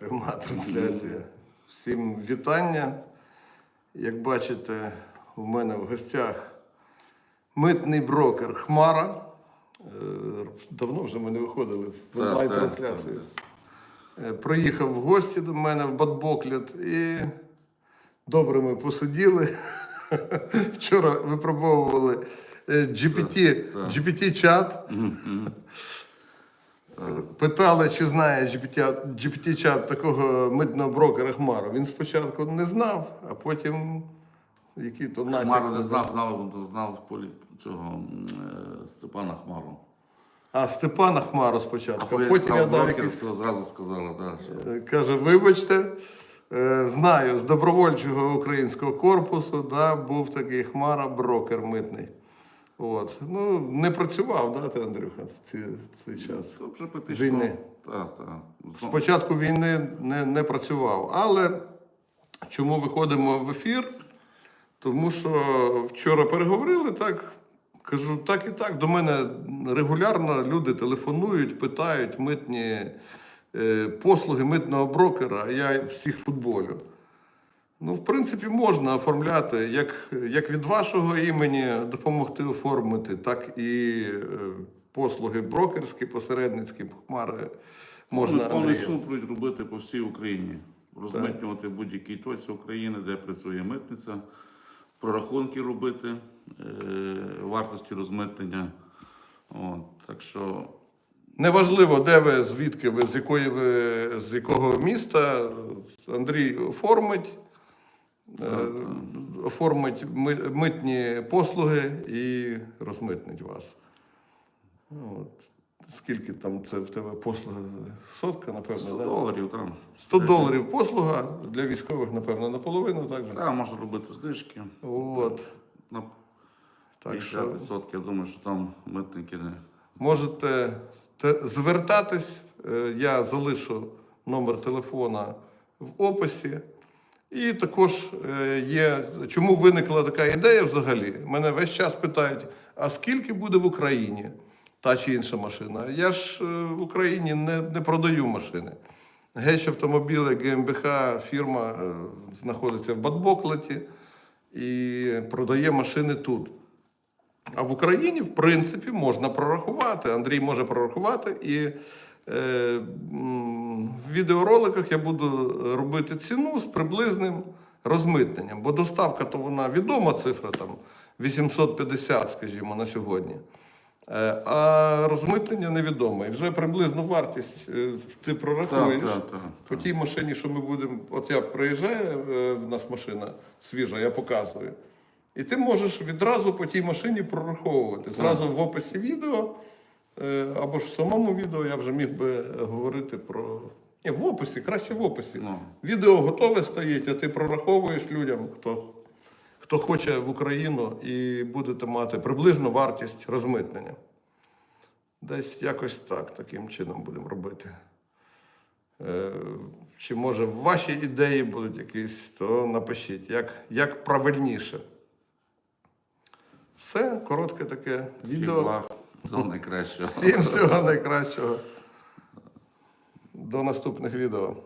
пряма трансляція. Всім вітання. Як бачите, у мене в гостях митний брокер Хмара. Е, Давно вже ми не виходили в онлайн-трансляцію. Е, Приїхав в гості до мене в Бадбоклят і добре ми посиділи. Вчора випробовували е, GPT. GPT-чат. Питали, чи знає GPT, GPT-чат такого митного брокера Хмару. Він спочатку не знав, а потім який то натяк. Хмару не знав, знав, знав полі цього е, Степана Хмару. А Степана Хмару спочатку, а потім я дав якийсь зразу сказали, да, що Е, Каже, вибачте, е, знаю, з добровольчого українського корпусу да, був такий хмара брокер митний. От. Ну, не працював, да, ти, Андрюха, ці, цей час. то практично. Війни. Так, так. З початку війни не, не працював. Але чому виходимо в ефір? Тому що вчора переговорили так. Кажу, так і так. До мене регулярно люди телефонують, питають митні е, послуги митного брокера, а я всіх футболю. Ну, в принципі, можна оформляти як, як від вашого імені допомогти оформити, так і е, послуги брокерські, посередницькі, хмари можна. Повний супровід робити по всій Україні. Розмитнювати в будь-якій точці України, де працює митниця, прорахунки робити е, вартості розмитнення. От, так що Неважливо, де ви, звідки ви, з якої ви, з якого міста. Андрій оформить, оформить митні послуги і розмитнить вас. Ну, От. Скільки там це в тебе послуга? Сотка, напевно, 100 да? доларів там. 100 доларів послуга для військових, напевно, наполовину так же. Так, можна робити знижки. От. На Так що 50%, я думаю, що там митники не. Можете звертатись. Е, Я залишу номер телефона в описі. І також е, є, чому виникла така ідея взагалі? Мене весь час питають: а скільки буде в Україні та чи інша машина? Я ж е, в Україні не, не продаю машини. Геч автомобілі ГМБХ фірма е, знаходиться в Бадбоклеті і продає машини тут. А в Україні, в принципі, можна прорахувати. Андрій може прорахувати. І в відеороликах я буду робити ціну з приблизним розмитненням. Бо доставка, то вона відома цифра там 850, скажімо, на сьогодні. Е, а розмитнення невідомо. І вже приблизну вартість е, ти прорахуєш. Так, так, так. По тій машині, що ми будемо. От я приїжджаю, е, в нас машина свіжа, я показую. І ти можеш відразу по тій машині прораховувати. Зразу в описі відео е, або ж в самому відео я вже міг би говорити про. Ні, в описі, краще в описі. Ну. Відео готове стоїть, а ти прораховуєш людям, хто, хто хоче в Україну, і будете мати приблизну вартість розмитнення. Десь якось так, таким чином будемо робити. Е, Чи може ваші ідеї будуть якісь, то напишіть, як, як правильніше. Все, коротке таке Всім відео. благ, всього найкращого. Всім всього найкращого. До наступних відео.